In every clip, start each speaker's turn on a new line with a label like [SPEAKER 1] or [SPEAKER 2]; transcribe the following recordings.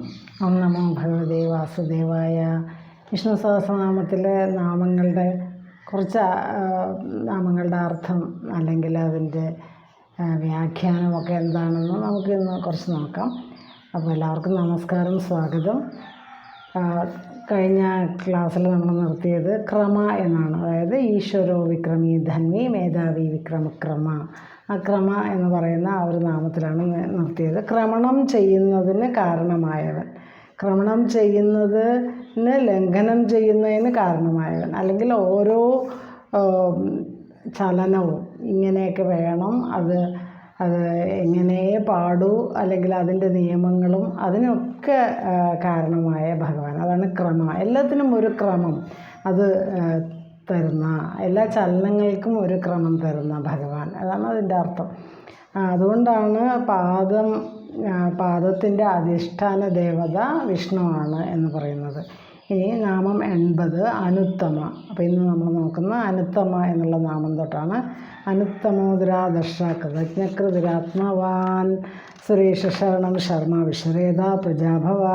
[SPEAKER 1] ഓം നമോ ഭഗവതേ വാസുദേവായ. വിഷ്ണു സഹസ്രനാമത്തിലെ നാമങ്ങളുടെ കുറച്ച് നാമങ്ങളുടെ അർത്ഥം അല്ലെങ്കിൽ അതിന്റെ വ്യാഖ്യാനമൊക്കെ എന്താണെന്ന് നമുക്ക് ഇന്ന് കുറച്ച് നോക്കാം. അപ്പോൾ എല്ലാവർക്കും നമസ്കാരം സ്വാഗതം. കഴിഞ്ഞ ക്ലാസ്സിൽ നമ്മൾ നിർത്തിയത് ക്രമ എന്നാണ്. അതായത് ഈശ്വരോ വിക്രമി ധന്വി മേധാവി വിക്രമക്രമ. ആ ക്രമ എന്ന് പറയുന്ന ആ ഒരു നാമത്തിലാണ് നിർത്തിയത്. ക്രമണം ചെയ്യുന്നതിന് കാരണമായവൻ. ക്രമണം ചെയ്യുന്നതിന് ലംഘനം ചെയ്യുന്നതിന് കാരണമായവൻ. അല്ലെങ്കിൽ ഓരോ ചലനവും ഇങ്ങനെയൊക്കെ വേണം. അത് അത് എങ്ങനെ പാടൂ? അല്ലെങ്കിൽ അതിന്റെ നിയമങ്ങളും അതിനൊക്കെ കാരണമായ ഭഗവാൻ അതാണ് ക്രമ. എല്ലാത്തിനും ഒരു ക്രമം അത് തരുന്ന. എല്ലാ ചലനങ്ങൾക്കും ഒരു ക്രമം തരുന്ന ഭഗവാൻ. അതാണ് അതിന്റെ അർത്ഥം. അതുകൊണ്ടാണ് പാദം പാദത്തിന്റെ അധിഷ്ഠാന ദേവത വിഷ്ണുവാണ് എന്ന് പറയുന്നത്. ഇനി നാമം എൺപത് അനുത്തമ. അപ്പോൾ ഇന്ന് നമ്മൾ നോക്കുന്ന അനുത്തമ എന്നുള്ള നാമം തൊട്ടാണ് അനുത്തമോദരാദർശ കൃതജ്ഞകൃതിരാത്മവാൻ സുരേഷ ശരണം ശർമ്മ വിശ്വരേത പ്രജാഭവ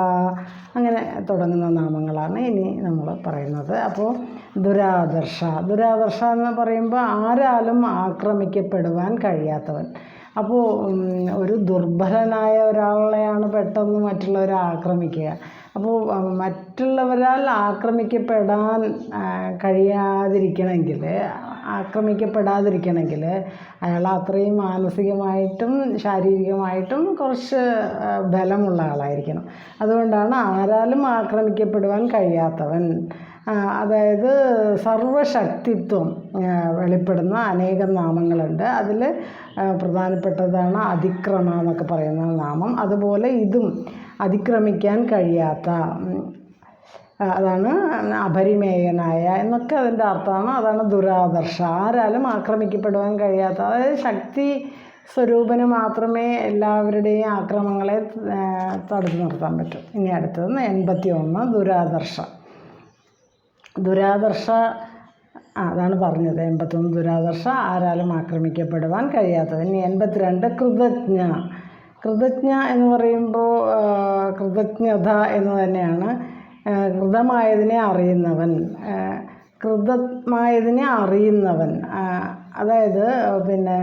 [SPEAKER 1] അങ്ങനെ തുടങ്ങുന്ന നാമങ്ങളാണ് ഇനി നമ്മൾ പറയുന്നത്. അപ്പോൾ ദുരാദർശ. ദുരാദർശ എന്ന് പറയുമ്പോൾ ആരാലും ആക്രമിക്കപ്പെടുവാൻ കഴിയാത്തവൻ. അപ്പോൾ ഒരു ദുർബലനായ ഒരാളെയാണ് പെട്ടെന്ന് മറ്റുള്ളവർ ആക്രമിക്കുക. അപ്പോൾ മറ്റുള്ളവരാൽ ആക്രമിക്കപ്പെടാൻ കഴിയാതിരിക്കണമെങ്കിൽ ആക്രമിക്കപ്പെടാതിരിക്കണമെങ്കിൽ അയാൾ അത്രയും മാനസികമായിട്ടും ശാരീരികമായിട്ടും കുറച്ച് ബലമുള്ള ആളായിരിക്കണം. അതുകൊണ്ടാണ് ആരാലും ആക്രമിക്കപ്പെടുവാൻ കഴിയാത്തവൻ. അതായത് സർവശക്തിത്വം വെളിപ്പെടുന്ന അനേകം നാമങ്ങളുണ്ട്. അതിൽ പ്രധാനപ്പെട്ടതാണ് അതിക്രമ എന്നൊക്കെ പറയുന്ന നാമം. അതുപോലെ ഇതും അതിക്രമിക്കാൻ കഴിയാത്ത അതാണ് അപരിമേയനായ എന്നൊക്കെ അതിന്റെ അർത്ഥമാണ്. അതാണ് ദുരാദർശ. ആരാലും ആക്രമിക്കപ്പെടുവാൻ കഴിയാത്ത അതായത് ശക്തി സ്വരൂപന് മാത്രമേ എല്ലാവരുടെയും ആക്രമങ്ങളെ തടുത്തു നിർത്താൻ പറ്റൂ. ഇനി അടുത്തത് എൺപത്തി ഒന്ന് ദുരാദർശ. ദുരാദർശ അതാണ് പറഞ്ഞത്. എൺപത്തൊന്ന് ദുരാദർശ ആരാലും ആക്രമിക്കപ്പെടുവാൻ കഴിയാത്തത്. ഇനി എൺപത്തിരണ്ട് കൃതജ്ഞ. കൃതജ്ഞ എന്ന് പറയുമ്പോൾ കൃതജ്ഞത എന്ന് തന്നെയാണ് കൃതമായതിനെ അറിയുന്നവൻ. കൃതമായതിനെ അറിയുന്നവൻ. അതായത് പിന്നെ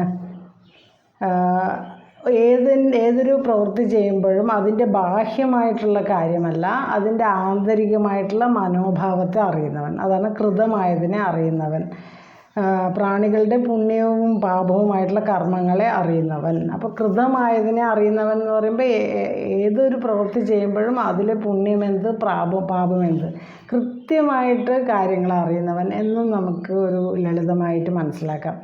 [SPEAKER 1] ഏത് ഏതൊരു പ്രവൃത്തി ചെയ്യുമ്പോഴും അതിന്റെ ബാഹ്യമായിട്ടുള്ള കാര്യമല്ല അതിന്റെ ആന്തരികമായിട്ടുള്ള മനോഭാവത്തെ അറിയുന്നവൻ. അതാണ് കൃതമായതിനെ അറിയുന്നവൻ. പ്രാണികളുടെ പുണ്യവും പാപവുമായിട്ടുള്ള കർമ്മങ്ങളെ അറിയുന്നവൻ. അപ്പോൾ കൃതമായതിനെ അറിയുന്നവൻ എന്ന് പറയുമ്പോൾ ഏതൊരു പ്രവൃത്തി ചെയ്യുമ്പോഴും അതിൽ പുണ്യമെന്ത് പാപം പാപമെന്ത്? കൃത്യമായിട്ട് കാര്യങ്ങൾ അറിയുന്നവൻ എന്നും നമുക്ക് ഒരു ലളിതമായിട്ട് മനസ്സിലാക്കാം.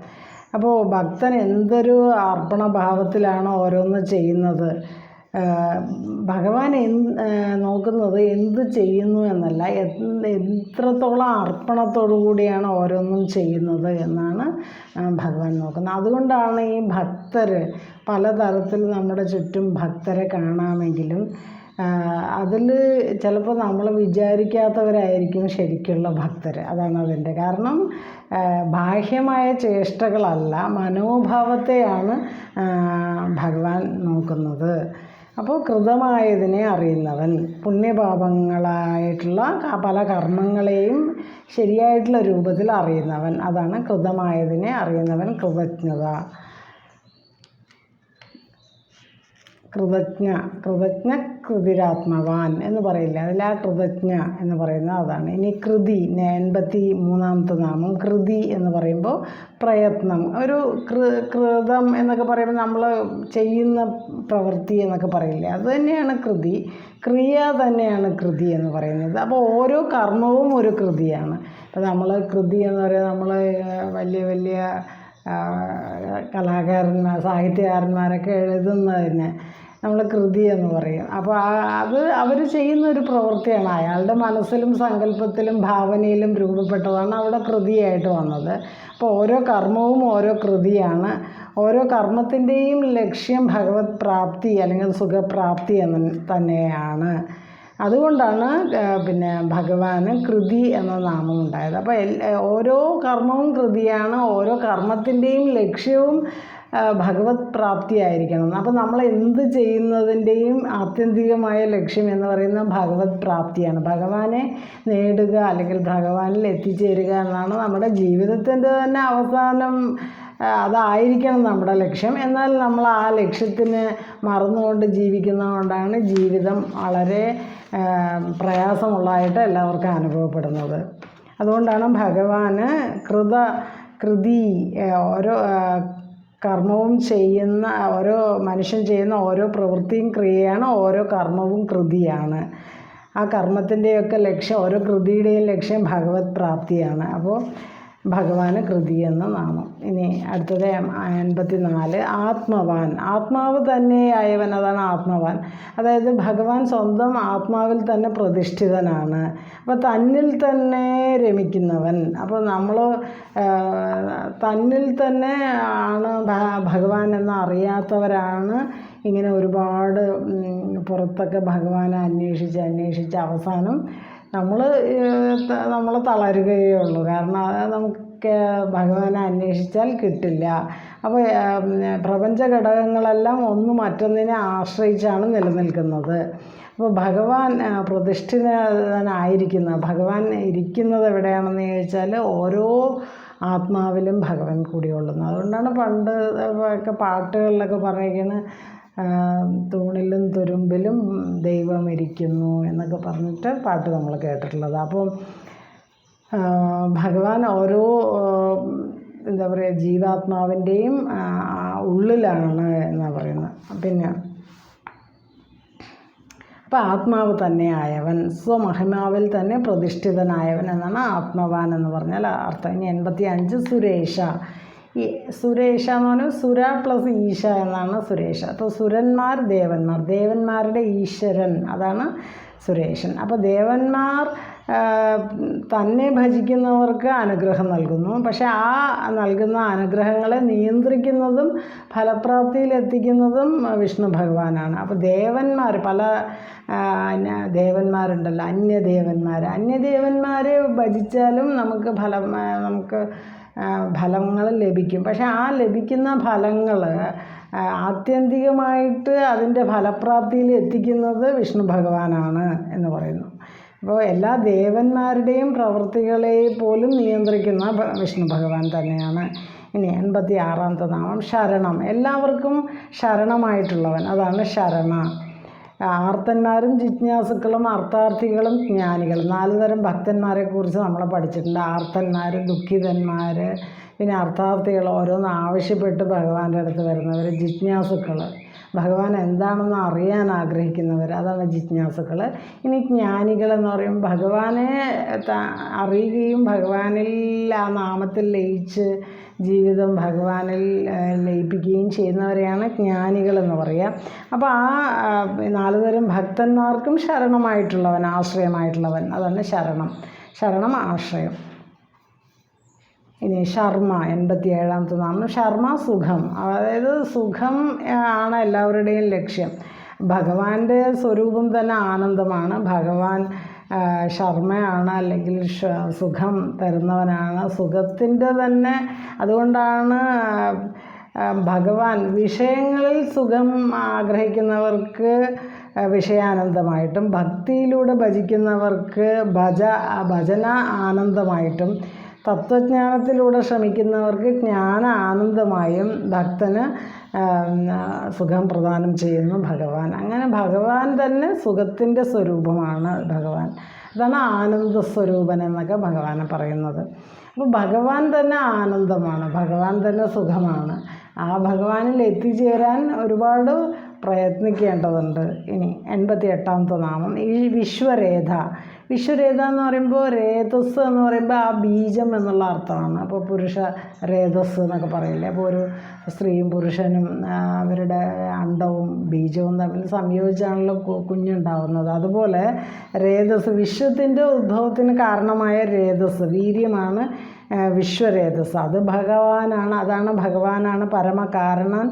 [SPEAKER 1] അപ്പോൾ ഭക്തൻ എന്തൊരു അർപ്പണഭാവത്തിലാണ് ഓരോന്ന് ചെയ്യുന്നത്? ഭഗവാൻ എന്ത് നോക്കുന്നത് എന്ത് ചെയ്യുന്നു എന്നല്ല എത്രത്തോളം അർപ്പണത്തോടു കൂടിയാണ് ഓരോന്നും ചെയ്യുന്നത് എന്നാണ് ഭഗവാൻ നോക്കുന്നത്. അതുകൊണ്ടാണ് ഈ ഭക്തർ പലതരത്തിൽ നമ്മുടെ ചുറ്റും ഭക്തരെ കാണാമെങ്കിലും അതിൽ ചിലപ്പോൾ നമ്മൾ വിചാരിക്കാത്തവരായിരിക്കും ശരിക്കുള്ള ഭക്തർ അതാണ് അതിന്റെ കാരണം. ബാഹ്യമായ ചേഷ്ടകളല്ല മനോഭാവത്തെയാണ് ഭഗവാൻ നോക്കുന്നത്. അപ്പോൾ കൃതമായതിനെ അറിയുന്നവൻ പുണ്യപാപങ്ങളായിട്ടുള്ള പല കർമ്മങ്ങളെയും ശരിയായിട്ടുള്ള രൂപത്തിൽ അറിയുന്നവൻ. അതാണ് കൃതമായതിനെ അറിയുന്നവൻ കൃതജ്ഞത. കൃതജ്ഞ കൃതജ്ഞ കൃതിരാത്മവാൻ എന്ന് പറയില്ല? അതിൽ ആ കൃതജ്ഞ എന്ന് പറയുന്നത് അതാണ്. ഇനി കൃതി എൺപത്തി മൂന്നാമത്തെ നാമം കൃതി എന്ന് പറയുമ്പോൾ പ്രയത്നം. ഒരു കൃതം എന്നൊക്കെ പറയുമ്പോൾ നമ്മൾ ചെയ്യുന്ന പ്രവൃത്തി എന്നൊക്കെ പറയില്ലേ? അത് തന്നെയാണ് കൃതി. ക്രിയ തന്നെയാണ് കൃതി എന്ന് പറയുന്നത്. അപ്പോൾ ഓരോ കർമ്മവും ഒരു കൃതിയാണ്. അപ്പോൾ നമ്മൾ കൃതി എന്ന് പറയുന്നത് നമ്മൾ വലിയ വലിയ കലാകാരന്മാർ സാഹിത്യകാരന്മാരൊക്കെ എഴുതുന്നതിന് നമ്മൾ കൃതി എന്ന് പറയും. അപ്പോൾ ആ അത് അവർ ചെയ്യുന്ന ഒരു പ്രവൃത്തിയാണ്. അയാളുടെ മനസ്സിലും സങ്കല്പത്തിലും ഭാവനയിലും രൂപപ്പെട്ടതാണ് അവിടെ കൃതിയായിട്ട് വന്നത്. അപ്പോൾ ഓരോ കർമ്മവും ഓരോ കൃതിയാണ്. ഓരോ കർമ്മത്തിന്റെയും ലക്ഷ്യം ഭഗവത് പ്രാപ്തി അല്ലെങ്കിൽ സുഖപ്രാപ്തി എന്ന് തന്നെയാണ്. അതുകൊണ്ടാണ് പിന്നെ ഭഗവാന് കൃതി എന്ന നാമം ഉണ്ടായത് അപ്പോൾ ഓരോ കർമ്മവും കൃതിയാണ് ഓരോ കർമ്മത്തിന്റെയും ലക്ഷ്യവും ഭഗവത് പ്രാപ്തിയായിരിക്കണം. അപ്പോൾ നമ്മൾ എന്ത് ചെയ്യുന്നതിന്റെയും ആത്യന്തികമായ ലക്ഷ്യം എന്ന് പറയുന്നത് ഭഗവത് പ്രാപ്തിയാണ്. ഭഗവാനെ നേടുക അല്ലെങ്കിൽ ഭഗവാനിൽ എത്തിച്ചേരുക എന്നാണ് നമ്മുടെ ജീവിതത്തിന്റെ തന്നെ അവസാനം അതായിരിക്കണം നമ്മുടെ ലക്ഷ്യം. എന്നാൽ നമ്മൾ ആ ലക്ഷ്യത്തിന് മറന്നുകൊണ്ട് ജീവിക്കുന്നതുകൊണ്ടാണ് ജീവിതം വളരെ പ്രയാസമുള്ളതായിട്ട് എല്ലാവർക്കും അനുഭവപ്പെടുന്നത്. അതുകൊണ്ടാണ് ഭഗവാന് കൃത കൃതി ഓരോ കർമ്മവും ചെയ്യുന്ന ഓരോ മനുഷ്യൻ ചെയ്യുന്ന ഓരോ പ്രവൃത്തിയും ക്രിയയാണ് ഓരോ കർമ്മവും കൃതിയാണ്. ആ കർമ്മത്തിന്റെയൊക്കെ ലക്ഷ്യം ഓരോ കൃതിയുടെയും ലക്ഷ്യം ഭഗവത് പ്രാപ്തിയാണ്. അപ്പോൾ ഭഗവാന് കൃതി എന്ന നാമം. ഇനി അടുത്തത് എൺപത്തി നാല് ആത്മവാൻ. ആത്മാവ് തന്നെയായവൻ അതാണ് ആത്മവാൻ. അതായത് ഭഗവാൻ സ്വന്തം ആത്മാവിൽ തന്നെ പ്രതിഷ്ഠിതനാണ്. അപ്പോൾ തന്നിൽ തന്നെ രമിക്കുന്നവൻ. അപ്പോൾ നമ്മൾ തന്നിൽ തന്നെ ആണ് ഭഗവാൻ എന്ന് അറിയാത്തവരാണ് ഇങ്ങനെ ഒരുപാട് പുറത്തൊക്കെ ഭഗവാനെ അന്വേഷിച്ച് അന്വേഷിച്ച് അവസാനം നമ്മൾ നമ്മൾ തളരുകയേ ഉള്ളൂ. കാരണം നമുക്ക് ഭഗവാനെ അന്വേഷിച്ചാൽ കിട്ടില്ല. അപ്പോൾ പ്രപഞ്ച ഘടകങ്ങളെല്ലാം ഒന്ന് മറ്റൊന്നിനെ ആശ്രയിച്ചാണ് നിലനിൽക്കുന്നത്. അപ്പോൾ ഭഗവാൻ പ്രതിഷ്ഠിതനായിരിക്കുന്ന ഭഗവാൻ ഇരിക്കുന്നത് എവിടെയാണെന്ന് ചോദിച്ചാൽ ഓരോ ആത്മാവിലും ഭഗവാൻ കൂടിയുള്ളുന്നു അതുകൊണ്ടാണ് പണ്ട് ഒക്കെ പാട്ടുകളിലൊക്കെ പറഞ്ഞിരിക്കുന്നത് തൂണിലും തുരുമ്പിലും ദൈവം ഇരിക്കുന്നു എന്നൊക്കെ പറഞ്ഞിട്ട് പാട്ട് നമ്മൾ കേട്ടിട്ടുള്ളത്. അപ്പം ഭഗവാൻ ഓരോ എന്താ പറയുക ജീവാത്മാവിന്റെയും ഉള്ളിലാണ് എന്നാണ് പറയുന്നത്. പിന്നെ അപ്പം ആത്മാവ് തന്നെയായവൻ സ്വമഹിമാവിൽ തന്നെ പ്രതിഷ്ഠിതനായവൻ എന്നാണ് ആത്മവാൻ എന്ന് പറഞ്ഞാൽ അർത്ഥം. ഇനി എൺപത്തി അഞ്ച് സുരേഷ സുരേഷ എന്ന് പറഞ്ഞാൽ സുര പ്ലസ് ഈശ എന്നാണ് സുരേഷ. അപ്പോൾ സുരന്മാർ ദേവന്മാർ. ദേവന്മാരുടെ ഈശ്വരൻ അതാണ് സുരേഷൻ. അപ്പോൾ ദേവന്മാർ തന്നെ ഭജിക്കുന്നവർക്ക് അനുഗ്രഹം നൽകുന്നു. പക്ഷെ ആ നൽകുന്ന അനുഗ്രഹങ്ങളെ നിയന്ത്രിക്കുന്നതും ഫലപ്രാപ്തിയിലെത്തിക്കുന്നതും വിഷ്ണു ഭഗവാനാണ്. അപ്പോൾ ദേവന്മാർ പല ദേവന്മാരുണ്ടല്ലോ. അന്യദേവന്മാർ അന്യദേവന്മാരെ ഭജിച്ചാലും നമുക്ക് ഫലം നമുക്ക് ഫലങ്ങൾ ലഭിക്കും. പക്ഷെ ആ ലഭിക്കുന്ന ഫലങ്ങൾ ആത്യന്തികമായിട്ട് അതിന്റെ ഫലപ്രാപ്തിയിൽ എത്തിക്കുന്നത് വിഷ്ണു ഭഗവാനാണ് എന്ന് പറയുന്നു. അപ്പോൾ എല്ലാ ദേവന്മാരുടെയും പ്രവൃത്തികളെ പോലും നിയന്ത്രിക്കുന്ന വിഷ്ണു ഭഗവാൻ തന്നെയാണ്. ഇനി എൺപത്തി ആറാമത്തെ നാമം ശരണം. എല്ലാവർക്കും ശരണമായിട്ടുള്ളവൻ. അതാണ് ശരണ. ആർത്തന്മാരും ജിജ്ഞാസുക്കളും അർത്ഥാർത്ഥികളും ജ്ഞാനികളും. നാല് തരം ഭക്തന്മാരെ കുറിച്ച് നമ്മൾ പഠിച്ചിട്ടുണ്ട്. ആർത്തന്മാർ ദുഃഖിതന്മാർ പിന്നെ അർത്ഥാർത്ഥികൾ ഓരോന്ന് ആവശ്യപ്പെട്ട് ഭഗവാന്റെ അടുത്ത് വരുന്നവർ ജിജ്ഞാസുക്കൾ ഭഗവാൻ എന്താണെന്ന് അറിയാൻ ആഗ്രഹിക്കുന്നവർ അതാണ് ജിജ്ഞാസുക്കൾ ഇനി ജ്ഞാനികൾ എന്ന് പറയും ഭഗവാനെ അറിയുകയും ഭഗവാനിൽ ആ നാമത്തിൽ ലയിച്ച് ജീവിതം ഭഗവാനിൽ ലയിപ്പിക്കുകയും ചെയ്യുന്നവരെയാണ് ജ്ഞാനികൾ എന്ന് പറയുക. അപ്പോൾ ആ ആ, നാല് തരം ഭക്തന്മാർക്കും ശരണമായിട്ടുള്ളവൻ ആശ്രയമായിട്ടുള്ളവൻ. അതാണ് ശരണം. ശരണം ആശ്രയം. ഇനി ശർമ്മ എൺപത്തി ഏഴാമത്തെ നാമം. ശർമ്മ സുഖം. അതായത് സുഖം ആണ് എല്ലാവരുടെയും ലക്ഷ്യം. ഭഗവാന്റെ സ്വരൂപം തന്നെ ആനന്ദമാണ്. ഭഗവാൻ ശർമ്മയാണ് അല്ലെങ്കിൽ സുഖം തരുന്നവനാണ്. സുഖത്തിന്റെ തന്നെ അതുകൊണ്ടാണ് ഭഗവാൻ വിഷയങ്ങളിൽ സുഖം ആഗ്രഹിക്കുന്നവർക്ക് വിഷയാനന്ദമായിട്ടും ഭക്തിയിലൂടെ ഭജിക്കുന്നവർക്ക് ഭജ ഭജന ആനന്ദമായിട്ടും തത്വജ്ഞാനത്തിലൂടെ ശ്രമിക്കുന്നവർക്ക് ജ്ഞാന ആനന്ദമായും ഭക്തന് സുഖം പ്രദാനം ചെയ്യുന്നു ഭഗവാൻ. അങ്ങനെ ഭഗവാൻ തന്നെ സുഖത്തിന്റെ സ്വരൂപമാണ് ഭഗവാൻ. അതാണ് ആനന്ദ സ്വരൂപൻ എന്നൊക്കെ ഭഗവാനെ പറയുന്നത്. അപ്പോൾ ഭഗവാൻ തന്നെ ആനന്ദമാണ് ഭഗവാൻ തന്നെ സുഖമാണ്. ആ ഭഗവാനിൽ എത്തിച്ചേരാൻ ഒരുപാട് പ്രയത്നിക്കേണ്ടതുണ്ട്. ഇനി എൺപത്തി എട്ടാമത്തെ നാമം. ഈ വിശ്വരേഖ. വിശ്വരേഖ എന്ന് പറയുമ്പോൾ രേതസ് എന്ന് പറയുമ്പോൾ ആ ബീജം എന്നുള്ള അർത്ഥമാണ്. അപ്പോൾ പുരുഷ രേതസ് എന്നൊക്കെ പറയില്ലേ? അപ്പോൾ ഒരു സ്ത്രീയും പുരുഷനും അവരുടെ അണ്ടവും ബീജവും തമ്മിൽ സംയോജിച്ചാണല്ലോ കുഞ്ഞുണ്ടാകുന്നത് അതുപോലെ രേതസ് വിശ്വത്തിന്റെ ഉദ്ഭവത്തിന് കാരണമായ രേതസ് വീര്യമാണ് വിശ്വരേതസ്. അത് ഭഗവാനാണ് അതാണ് ഭഗവാനാണ് പരമകാരണൻ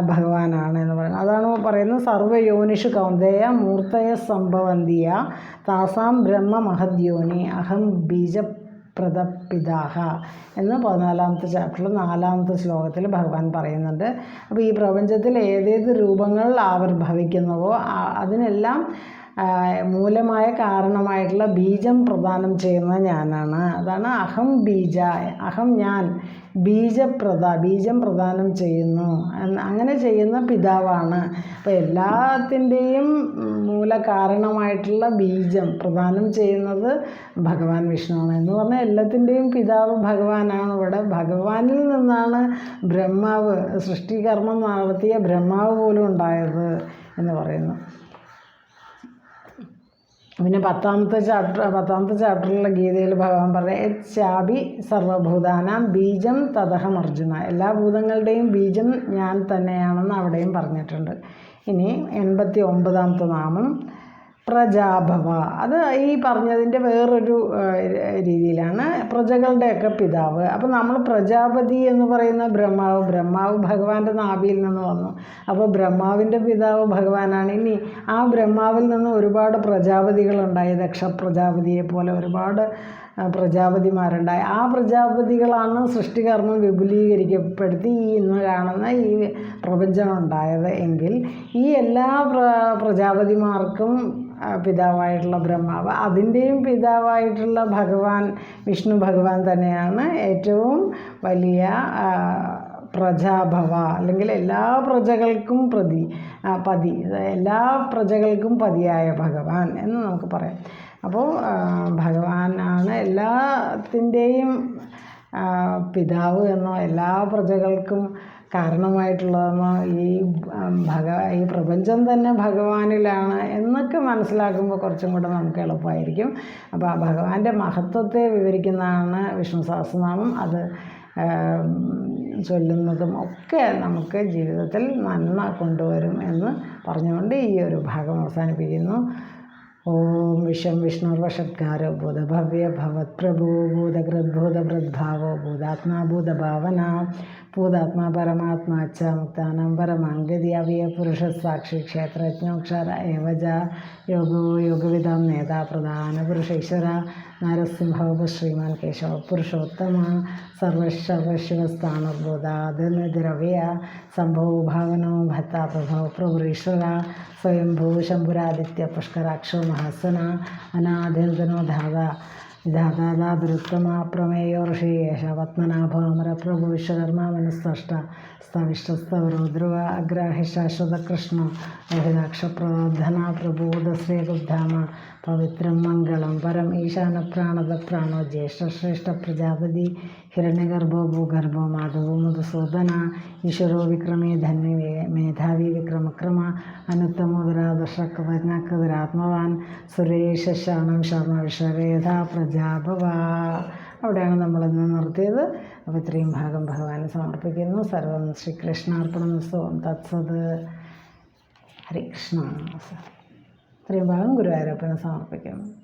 [SPEAKER 1] ഭഗവാനാണ് എന്ന് പറയുന്നത്. അതാണ് പറയുന്നത് സർവയോനിഷു കൗന്ദേയ മൂർത്തയ സംഭവന്തിയ താസാം ബ്രഹ്മ മഹദ്യോനി അഹം ബീജ പ്രതപിതാഹ എന്ന് പതിനാലാമത്തെ ചാപ്റ്ററിൽ നാലാമത്തെ ശ്ലോകത്തിൽ ഭഗവാൻ പറയുന്നുണ്ട്. അപ്പോൾ ഈ പ്രപഞ്ചത്തിൽ ഏതേത് രൂപങ്ങളിൽ ആവിർഭവിക്കുന്നുവോ അതിനെല്ലാം മൂലമായ കാരണമായിട്ടുള്ള ബീജം പ്രദാനം ചെയ്യുന്നത് ഞാനാണ്. അതാണ് അഹം ബീജ അഹം ഞാൻ ബീജപ്രദ ബീജം പ്രദാനം ചെയ്യുന്നു. അങ്ങനെ ചെയ്യുന്ന പിതാവാണ്. അപ്പോൾ എല്ലാത്തിന്റെയും മൂല കാരണമായിട്ടുള്ള ബീജം പ്രദാനം ചെയ്യുന്നത് ഭഗവാൻ വിഷ്ണുവാണ്. എന്ന് പറഞ്ഞാൽ എല്ലാത്തിന്റെയും പിതാവ് ഭഗവാനാണ്. ഇവിടെ ഭഗവാനിൽ നിന്നാണ് ബ്രഹ്മാവ് സൃഷ്ടികർമ്മം നടത്തിയ ബ്രഹ്മാവ് പോലും ഉണ്ടായത് എന്ന് പറയുന്നു. പിന്നെ പത്താമത്തെ ചാപ്റ്റർ പത്താമത്തെ ചാപ്റ്ററിലുള്ള ഗീതയിൽ ഭഗവാൻ പറഞ്ഞ ചാബി സർവഭൂതാനാം ബീജം തതഹം അർജുന. എല്ലാ ഭൂതങ്ങളുടെയും ബീജം ഞാൻ തന്നെയാണെന്ന് അവിടെയും പറഞ്ഞിട്ടുണ്ട്. ഇനി എൺപത്തി ഒമ്പതാമത്തെ നാമം. പ്രജാഭവ. അത് ഈ പറഞ്ഞതിന്റെ വേറൊരു രീതിയിലാണ് പ്രജകളുടെയൊക്കെ പിതാവ്. അപ്പോൾ നമ്മൾ പ്രജാപതി എന്ന് പറയുന്ന ബ്രഹ്മാവ് ബ്രഹ്മാവ് ഭഗവാന്റെ നാഭിയിൽ നിന്ന് വന്നു. അപ്പോൾ ബ്രഹ്മാവിന്റെ പിതാവ് ഭഗവാനാണ്. ഇനി ആ ബ്രഹ്മാവിൽ നിന്ന് ഒരുപാട് പ്രജാപതികളുണ്ടായി. ദക്ഷ പ്രജാപതിയെ പോലെ ഒരുപാട് പ്രജാപതിമാരുണ്ടായി. ആ പ്രജാപതികളാണ് സൃഷ്ടികർമ്മം വിപുലീകരിക്കപ്പെടുത്തി ഈ ഇന്ന് കാണുന്ന ഈ പ്രപഞ്ചം ഉണ്ടായത്. എങ്കിൽ ഈ എല്ലാ പ്ര പ്രജാപതിമാർക്കും പിതാവായിട്ടുള്ള ബ്രഹ്മാവ്. അതിന്റെയും പിതാവായിട്ടുള്ള ഭഗവാൻ വിഷ്ണു ഭഗവാൻ തന്നെയാണ് ഏറ്റവും വലിയ പ്രജാഭവ അല്ലെങ്കിൽ എല്ലാ പ്രജകൾക്കും പ്രതി പതി എല്ലാ പ്രജകൾക്കും പതിയായ ഭഗവാൻ എന്ന് നമുക്ക് പറയാം. അപ്പോൾ ഭഗവാനാണ് എല്ലാത്തിന്റെയും പിതാവ് എന്നോ എല്ലാ പ്രജകൾക്കും കാരണമായിട്ടുള്ളതെന്നോ ഈ ഭഗ ഈ പ്രപഞ്ചം തന്നെ ഭഗവാനിലാണ് എന്നൊക്കെ മനസ്സിലാക്കുമ്പോൾ കുറച്ചും കൂടെ നമുക്ക് എളുപ്പമായിരിക്കും. അപ്പോൾ ആ ഭഗവാന്റെ മഹത്വത്തെ വിവരിക്കുന്നതാണ് വിഷ്ണു സഹസ്രനാമം അത് ചൊല്ലുന്നതും ഒക്കെ നമുക്ക് ജീവിതത്തിൽ നന്മ കൊണ്ടുവരും എന്ന് പറഞ്ഞുകൊണ്ട് ഈ ഒരു ഭാഗം അവസാനിപ്പിക്കുന്നു. ओम ॐ विश्वं विष्णुर्वषट्कारो बोधभव्य भवत्भु बोधकृद्बोधवृद्भावो बोधात्मा बोधभावना बोधात्मा परमात्मा च मुक्तानां पुरुष साक्षी क्षेत्रज्ञोक्षर एव योग योगो विधम नेता प्रधानपुरुषेश्वर നേതാ പ്രധാന പുരുഷ ഈശ്വര നരസിംഹ ശ്രീമാൻ കേശവ പുരുഷോത്തമ സർവശവശിവസ്ഥാനുർബോധാതിർദ്രവ്യ സംഭവ ഭാവനോ ഭത്താപ്രഭവ പ്രഭുരീശ്വര സ്വയംഭൂ ശംഭുരാദിത്യ പുഷ്കരാക്ഷോ മഹാസന അനാദിർദനോ ധാത വിധാതാദാതരുത്തമ പ്രമേയോ ഋഷിയേഷ പത്മനാഭമര പ്രഭു വിശ്വകർമ്മ മനസ്സഷ്ട സ്തവിഷ്ടസ്തവരോ ധ്രുവ അഗ്രാഹി ശാശ്വത കൃഷ്ണ ലോഹിതാക്ഷപ്രധന പ്രബോധശ്രീകുദ്ധാമ പവിത്രം മംഗളം പരം ഈശാന പ്രാണത പ്രാണോ ജ്യേഷ്ഠ ശ്രേഷ്ഠ പ്രജാപതി ഹിരണ്യഗർഭോ ഭൂഗർഭോ മാധവോ മധുസൂദന ഈശ്വരോ വിക്രമേ ധന്യ മേധാവി വിക്രമക്രമ അനുത്തമോദരാദർശകവജ്ഞാകൃതരാത്മവാൻ സുരേഷ ശാണം ശർമ്മ വിശ്വവേദ പ്രജാഭവ അവിടെയാണ് നമ്മളിന്ന് നിർത്തിയത്. അപ്പോൾ ഇത്രയും ഭാഗം ഭഗവാന് സമർപ്പിക്കുന്നു. സർവം ശ്രീകൃഷ്ണാർപ്പണം സ്വം തത്സത്. ഹരികൃഷ്ണ. ഇത്രയും ഭാഗം ഗുരുവായൂരപ്പന് സമർപ്പിക്കുന്നു.